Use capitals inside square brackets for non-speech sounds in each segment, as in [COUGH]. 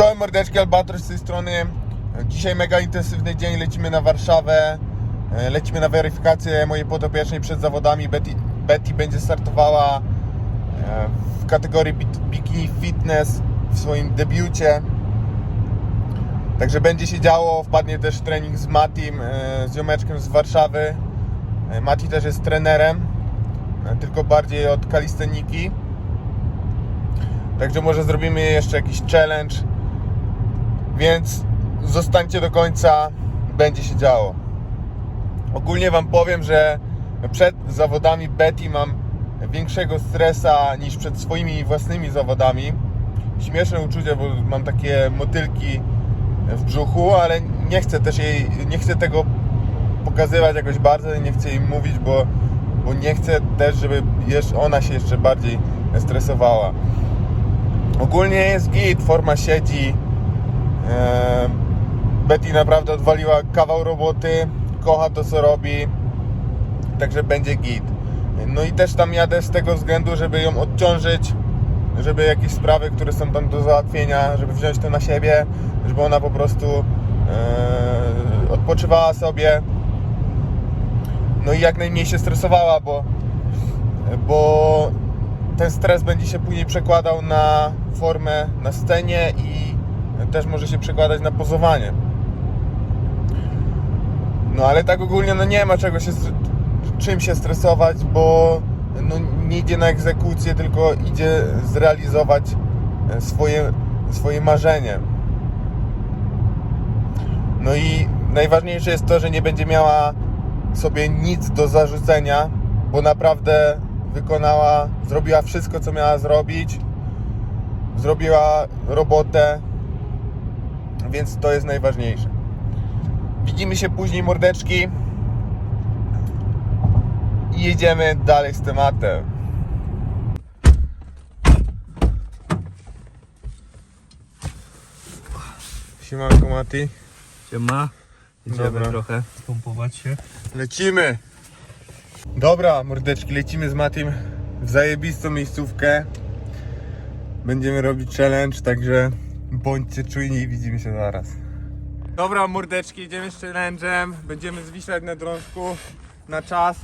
Czołem mordeczki Albatros z tej strony. Dzisiaj mega intensywny dzień, lecimy na Warszawę. E, Lecimy na weryfikację mojej podopiecznej przed zawodami. Betty, Betty będzie startowała e, w kategorii Bikini Fitness w swoim debiucie. Także będzie się działo, wpadnie też trening z Matim, e, z ziomeczkiem z Warszawy. Mati też jest trenerem, tylko bardziej od kalisteniki. Także może zrobimy jeszcze jakiś challenge. Więc zostańcie do końca, będzie się działo. Ogólnie Wam powiem, że przed zawodami Betty mam większego stresa niż przed swoimi własnymi zawodami. Śmieszne uczucie, bo mam takie motylki w brzuchu, ale nie chcę też jej, nie chcę tego pokazywać jakoś bardzo, nie chcę jej mówić, bo, bo nie chcę też, żeby jeszcze ona się jeszcze bardziej stresowała. Ogólnie jest git, forma siedzi. Eee, Betty naprawdę odwaliła kawał roboty, kocha to co robi, także będzie git. No i też tam jadę z tego względu, żeby ją odciążyć, żeby jakieś sprawy, które są tam do załatwienia, żeby wziąć to na siebie, żeby ona po prostu eee, odpoczywała sobie. No i jak najmniej się stresowała, bo, bo ten stres będzie się później przekładał na formę na scenie i też może się przekładać na pozowanie. No ale tak ogólnie no nie ma czego się czym się stresować, bo no, nie idzie na egzekucję, tylko idzie zrealizować e, swoje, swoje marzenie. No i najważniejsze jest to, że nie będzie miała sobie nic do zarzucenia, bo naprawdę wykonała, zrobiła wszystko, co miała zrobić. Zrobiła robotę, więc to jest najważniejsze. Widzimy się później, mordeczki. I jedziemy dalej z tematem. Siemanko Mati. Siema. Idziemy Dobra. trochę spompować się. Lecimy! Dobra, mordeczki, lecimy z Matim w zajebistą miejscówkę. Będziemy robić challenge, także bądźcie czujni i widzimy się zaraz. Dobra, mordeczki, idziemy z challenge'em. Będziemy zwiszać na drążku na czas.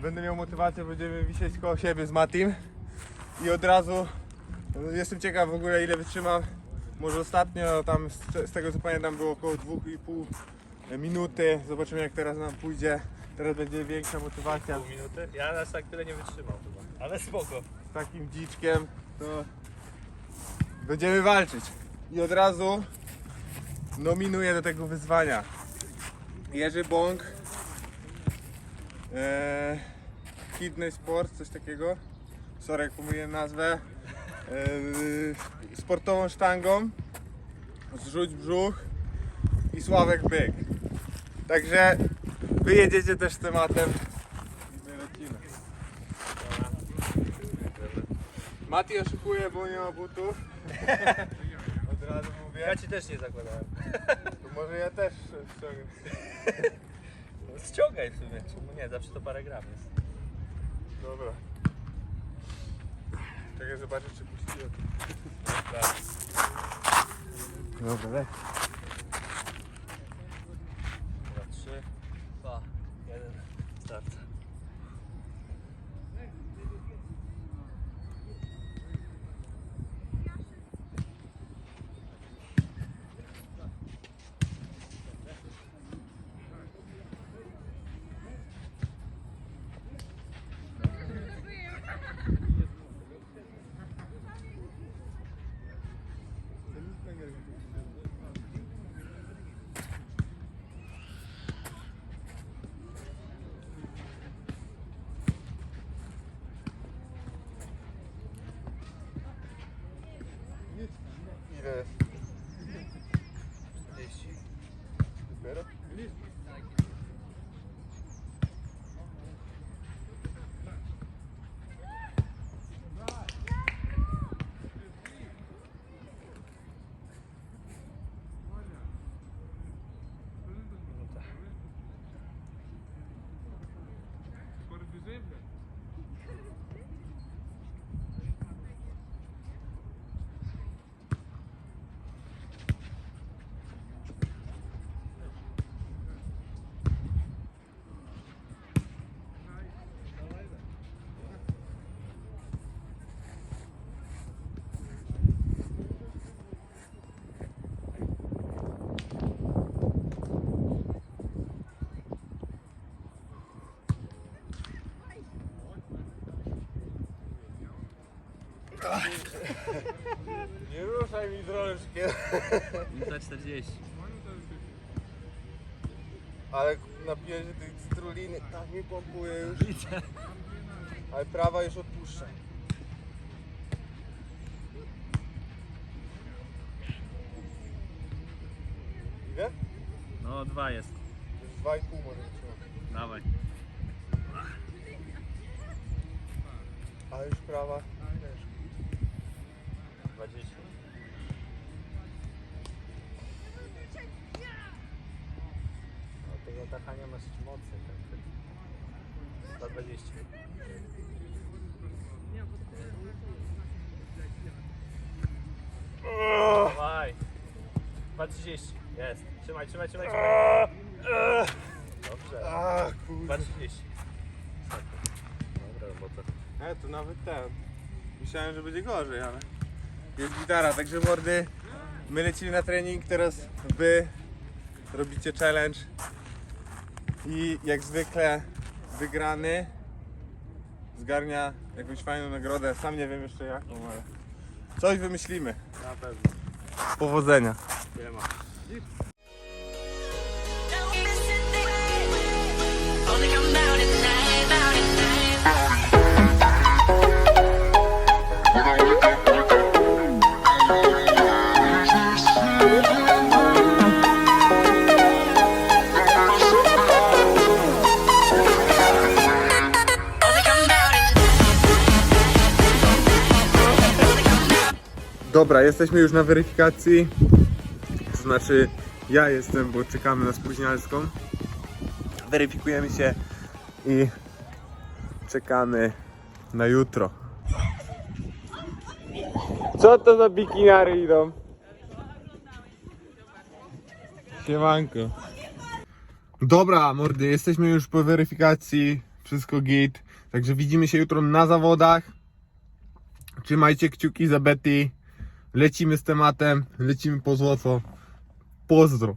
Będę miał motywację, będziemy wisieć koło siebie z Matim. I od razu jestem ciekaw w ogóle ile wytrzymam. Może ostatnio tam z, z tego co pamiętam było około 2,5 minuty. Zobaczymy jak teraz nam pójdzie. Teraz będzie większa motywacja Pół minuty? Ja aż tak tyle nie wytrzymał chyba. Ale spoko. z takim dziczkiem. To będziemy walczyć. I od razu nominuję do tego wyzwania Jerzy Bąk e, Fitness Sport, coś takiego. Sorry, jak pomyliłem nazwę. E, sportową sztangą. Zrzuć brzuch i Sławek Byk. Także wy jedziecie też tematem. Mati oszukuje, bo nie ma butów. [LAUGHS] Od razu mówię. Ja ci też nie zakładałem. To może ja też ściągnę. [LAUGHS] No, ściągaj w sumie. Czemu nie? Zawsze to parę gram jest. Dobra. Czekaj, zobaczę czy puściłem. Tak. Dobra, leć. Dobra, trzy, dwa, jeden, start. Ile jest? 40. Dopiero? Minuta. Ruszaj mi z rączkiem. Minuta 40. Ale napiję się tej cytruliny, tak mi pompuje już. [LAUGHS] Widzę. Ale prawa już odpuszcza. Ile? No, dwa jest. To jest 2,5 może być. Dawaj. A już prawa. Tachania masz mocy. Tak. 120. Dawaj. 230. Jest. Trzymaj, trzymaj, trzymaj. trzymaj. Dobrze. A kurde. 230. Dobra robota. E, to nawet ten. Myślałem, że będzie gorzej, ale jest gitara, także mordy. My lecimy na trening, teraz wy robicie challenge i jak zwykle wygrany zgarnia jakąś fajną nagrodę. Sam nie wiem jeszcze jaką, ale coś wymyślimy. Na pewno. Powodzenia. Nie ma. Dobra, jesteśmy już na weryfikacji. To znaczy, ja jestem, bo czekamy na spóźnialską. Weryfikujemy się i czekamy na jutro. Co to za bikiniary idą? Siemanko. Dobra, mordy, jesteśmy już po weryfikacji. Wszystko git. Także widzimy się jutro na zawodach. Trzymajcie kciuki za Betty. Lecimy z tematem, lecimy po złoto. Pozdro.